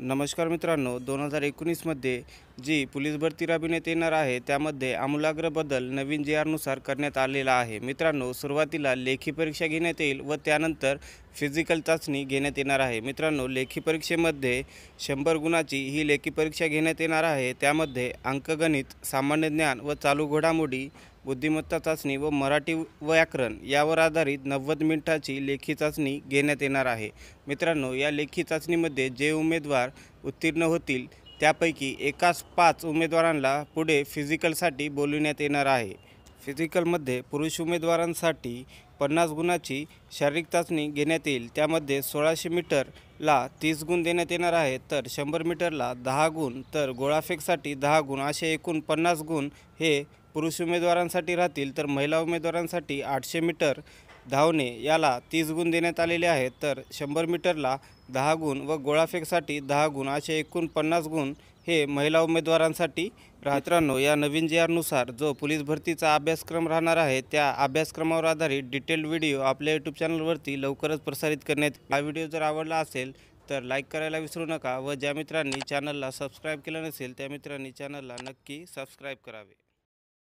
नमस्कार मित्रांनो दोन हजार एकोणीसमध्ये जी पोलीस भरती राबविण्यात येणार आहे त्यामध्ये आमूलाग्र बदल नवीन जी आरनुसार करण्यात आलेला आहे. मित्रांनो सुरुवातीला लेखी परीक्षा घेण्यात येईल व त्यानंतर फिजिकल चाचणी घेण्यात येणार आहे. मित्रांनो लेखी परीक्षेमध्ये शंभर गुणाची ही लेखी परीक्षा घेण्यात येणार आहे. त्यामध्ये अंकगणित सामान्य ज्ञान व चालू घडामोडी बुद्धिमत्ता चाचणी व मराठी व्याकरण यावर आधारित नव्वद मिनिटाची लेखी चाचणी घेण्यात येणार आहे. मित्रांनो या लेखी चाचणीमध्ये जे उमेदवार उत्तीर्ण होतील त्यापैकी एकाच पाच उमेदवारांना पुढे फिजिकलसाठी बोलविण्यात येणार आहे. फिजिकलमध्ये पुरुष उमेदवारांसाठी पन्नास गुणाची शारीरिक चाचणी घेण्यात येईल. त्यामध्ये सोळाशे मीटरला तीस गुण देण्यात येणार आहे तर शंभर मीटरला दहा गुण तर गोळाफेकसाठी दहा गुण असे एकूण पन्नास गुण हे पुरुष उमेदवारांसाठी राहतील तर महिला उमेदवारांसाठी आठशे मीटर धावणे याला तीस गुण देण्यात आलेले आहेत. तर शंभर मीटरला दहा गुण व गोळाफेकसाठी दहा गुण असे एकूण पन्नास गुण हे महिला उमेदवारांसाठी मित्रांनो या नवीन जे आरनुसार जो पोलीस भरतीचा अभ्यासक्रम राहणार आहे त्या अभ्यासक्रमावर आधारित डिटेल्ड व्हिडिओ आपल्या यूट्यूब चॅनलवरती लवकरच प्रसारित करण्यात हा व्हिडिओ जर आवडला असेल तर लाईक करायला विसरू नका व ज्या मित्रांनी चॅनलला सबस्क्राईब केलं नसेल त्या मित्रांनी चॅनलला नक्की सबस्क्राईब करावे.